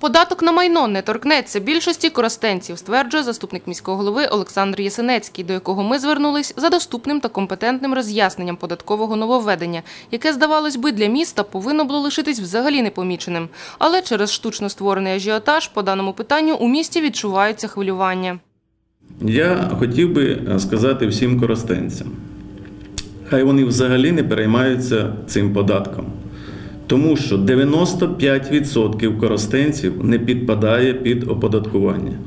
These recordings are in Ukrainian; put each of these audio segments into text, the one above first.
Податок на майно не торкнеться більшості коростенців, стверджує заступник міського голови Олександр Єсенецький, до якого ми звернулись за доступним та компетентним роз'ясненням податкового нововведення, яке, здавалось би, для міста повинно було лишитись взагалі непоміченим. Але через штучно створений ажіотаж по даному питанню у місті відчуваються хвилювання. Я хотів би е, сказати всім коростенцям, хай вони взагалі не переймаються цим податком, тому що 95% коростенців не підпадає під оподаткування.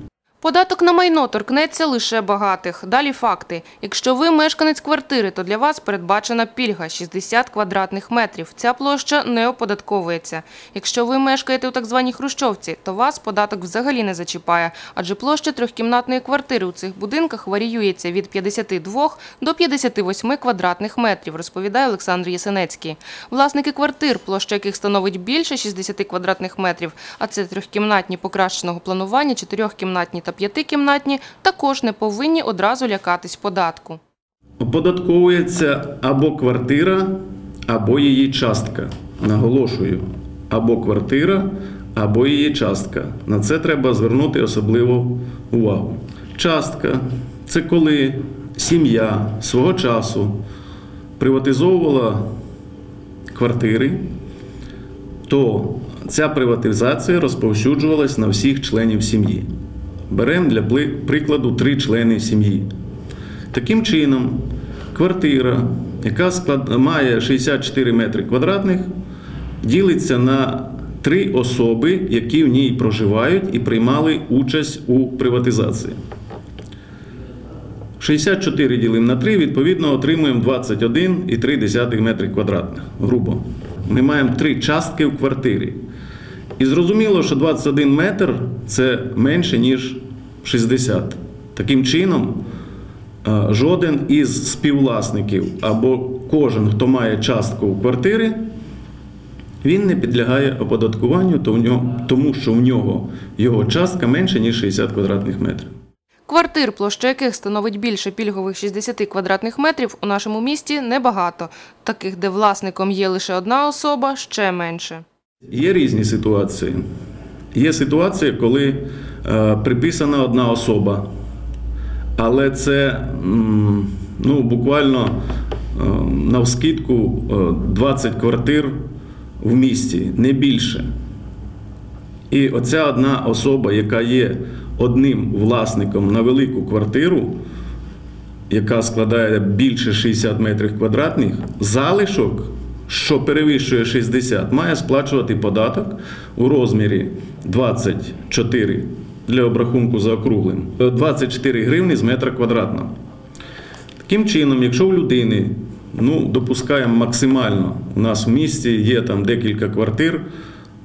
Податок на майно торкнеться лише багатих. Далі факти. Якщо ви мешканець квартири, то для вас передбачена пільга – 60 квадратних метрів. Ця площа не оподатковується. Якщо ви мешкаєте у так званій Хрущовці, то вас податок взагалі не зачіпає, адже площа трьохкімнатної квартири у цих будинках варіюється від 52 до 58 квадратних метрів, розповідає Олександр Єсенецький. Власники квартир, площа яких становить більше 60 квадратних метрів, а це трьохкімнатні покращеного планування, чотирьохкімнатні та п'ятикімнатні, також не повинні одразу лякатись податку. Оподатковується або квартира, або її частка. Наголошую, або квартира, або її частка. На це треба звернути особливу увагу. Частка це коли сім'я свого часу приватизовувала квартири, то ця приватизація розповсюджувалась на всіх членів сім'ї. Беремо для прикладу три члени сім'ї. Таким чином, квартира, яка склад... має 64 метри квадратних, ділиться на три особи, які в ній проживають і приймали участь у приватизації. 64 ділимо на 3, відповідно, отримуємо 21,3 метри квадратних, грубо. Ми маємо три частки в квартирі. І зрозуміло, що 21 метр це менше, ніж 60. Таким чином, е, жоден із співвласників або кожен, хто має частку в квартирі, він не підлягає оподаткуванню, тому що в нього його частка менше, ніж 60 квадратних метрів. Квартир, площа яких становить більше пільгових 60 квадратних метрів, у нашому місті небагато. Таких, де власником є лише одна особа, ще менше. Є різні ситуації. Є ситуація, коли е, приписана одна особа, але це ну, буквально е, навскидку е, 20 квартир в місті, не більше. І оця одна особа, яка є одним власником на велику квартиру, яка складає більше 60 метрів квадратних, залишок, що перевищує 60, має сплачувати податок у розмірі 24 для обрахунку за округлим, 24 гривні з метра квадратного. Таким чином, якщо у людини, ну, допускаємо максимально, у нас в місті є там декілька квартир,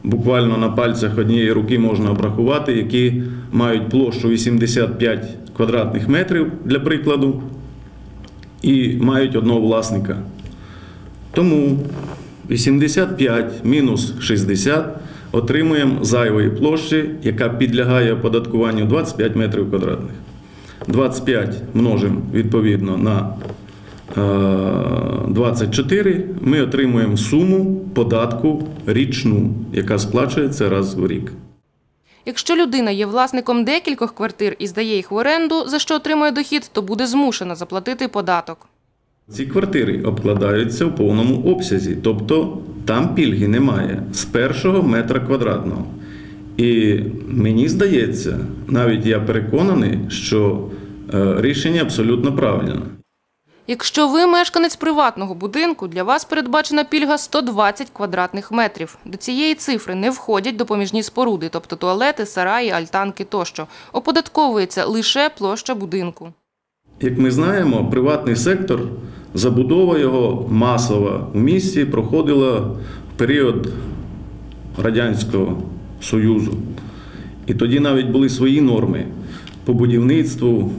буквально на пальцях однієї руки можна обрахувати, які мають площу 85 квадратних метрів для прикладу, і мають одного власника. Тому 85 мінус 60 отримуємо зайвої площі, яка підлягає оподаткуванню 25 метрів квадратних. 25 множимо відповідно на е, 24, ми отримуємо суму податку річну, яка сплачується раз в рік. Якщо людина є власником декількох квартир і здає їх в оренду, за що отримує дохід, то буде змушена заплатити податок. Ці квартири обкладаються в повному обсязі, тобто там пільги немає з першого метра квадратного. І мені здається, навіть я переконаний, що е, рішення абсолютно правильне. Якщо ви мешканець приватного будинку, для вас передбачена пільга 120 квадратних метрів. До цієї цифри не входять допоміжні споруди, тобто туалети, сараї, альтанки тощо. Оподатковується лише площа будинку. Як ми знаємо, приватний сектор, забудова його масова в місті проходила в період Радянського Союзу. І тоді навіть були свої норми по будівництву.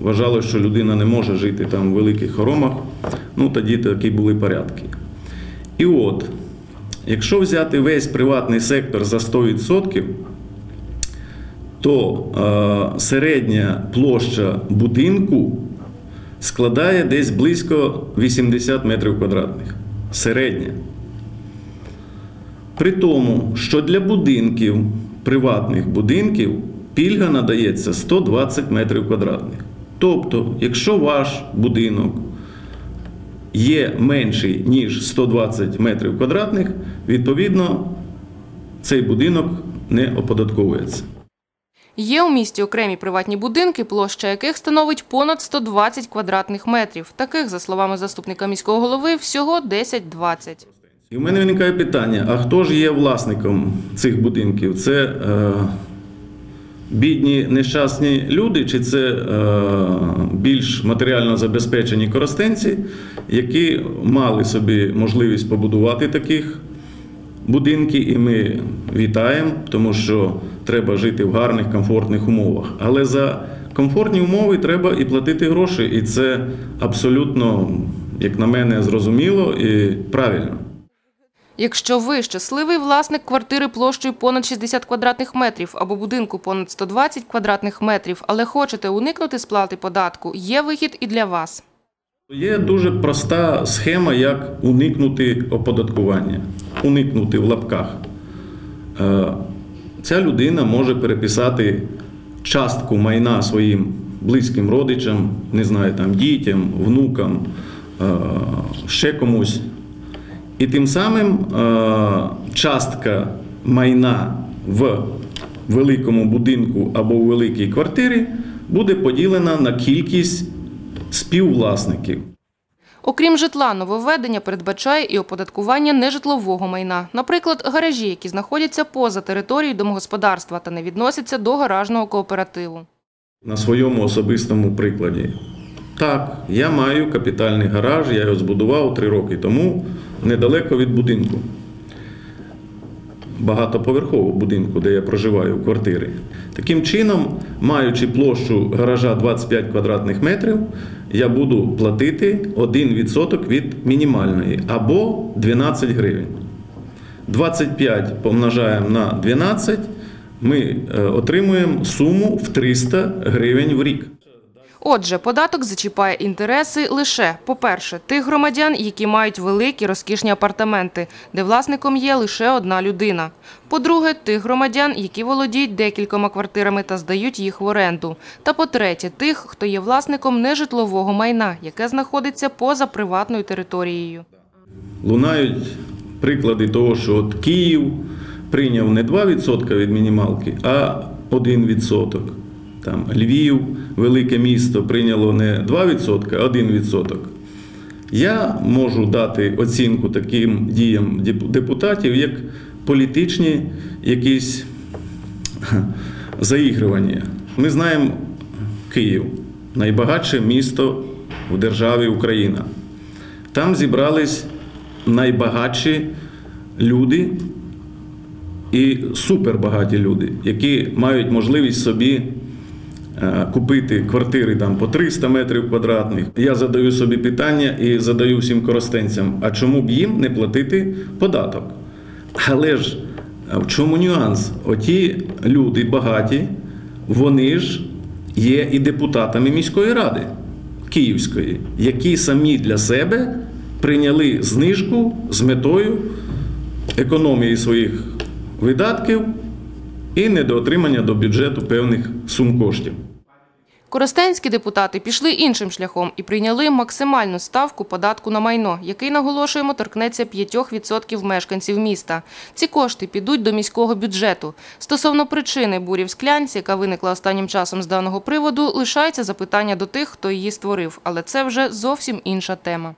Вважали, що людина не може жити там в великих хоромах. Ну, тоді такі були порядки. І от, якщо взяти весь приватний сектор за 100%, то е, середня площа будинку складає десь близько 80 метрів квадратних. Середня. При тому, що для будинків, приватних будинків, пільга надається 120 метрів квадратних. Тобто, якщо ваш будинок є менший, ніж 120 метрів квадратних, відповідно, цей будинок не оподатковується. Є у місті окремі приватні будинки, площа яких становить понад 120 квадратних метрів. Таких, за словами заступника міського голови, всього 10-20. І в мене виникає питання: а хто ж є власником цих будинків? Це е, бідні нещасні люди, чи це е, більш матеріально забезпечені коростенці, які мали собі можливість побудувати таких будинки, і ми вітаємо, тому що треба жити в гарних, комфортних умовах. Але за комфортні умови треба і платити гроші, і це абсолютно, як на мене, зрозуміло і правильно. Якщо ви щасливий власник квартири площею понад 60 квадратних метрів або будинку понад 120 квадратних метрів, але хочете уникнути сплати податку, є вихід і для вас. Є дуже проста схема, як уникнути оподаткування, уникнути в лапках. Ця людина може переписати частку майна своїм близьким родичам, не знаю, там, дітям, внукам, е, ще комусь. І тим самим е, частка майна в великому будинку або в великій квартирі буде поділена на кількість співвласників. Окрім житла, нововведення передбачає і оподаткування нежитлового майна. Наприклад, гаражі, які знаходяться поза територією домогосподарства та не відносяться до гаражного кооперативу. На своєму особистому прикладі. Так, я маю капітальний гараж, я його збудував три роки тому недалеко від будинку. Багатоповерхового будинку, де я проживаю в квартирі. Таким чином, маючи площу гаража 25 квадратних метрів, я буду платити 1% від мінімальної або 12 гривень. 25 помножаємо на 12, ми е, отримуємо суму в 300 гривень в рік. Отже, податок зачіпає інтереси лише, по-перше, тих громадян, які мають великі розкішні апартаменти, де власником є лише одна людина. По-друге, тих громадян, які володіють декількома квартирами та здають їх в оренду. Та по-третє, тих, хто є власником нежитлового майна, яке знаходиться поза приватною територією. Лунають приклади того, що от Київ прийняв не 2% від мінімалки, а 1%. Там Львів, велике місто, прийняло не 2%, а 1%. Я можу дати оцінку таким діям депутатів, як політичні якісь заігрування. Ми знаємо Київ, найбагатше місто в державі Україна. Там зібрались найбагатші люди і супербагаті люди, які мають можливість собі купити квартири там по 300 метрів квадратних. Я задаю собі питання і задаю всім коростенцям, а чому б їм не платити податок? Але ж е, в чому нюанс? Оті люди багаті, вони ж є і депутатами міської ради Київської, які самі для себе прийняли знижку з метою економії своїх видатків і недоотримання до бюджету певних сум коштів. Коростенські депутати пішли іншим шляхом і прийняли максимальну ставку податку на майно, який, наголошуємо, торкнеться 5% мешканців міста. Ці кошти підуть до міського бюджету. Стосовно причини бурі в склянці, яка виникла останнім часом з даного приводу, лишається запитання до тих, хто її створив. Але це вже зовсім інша тема.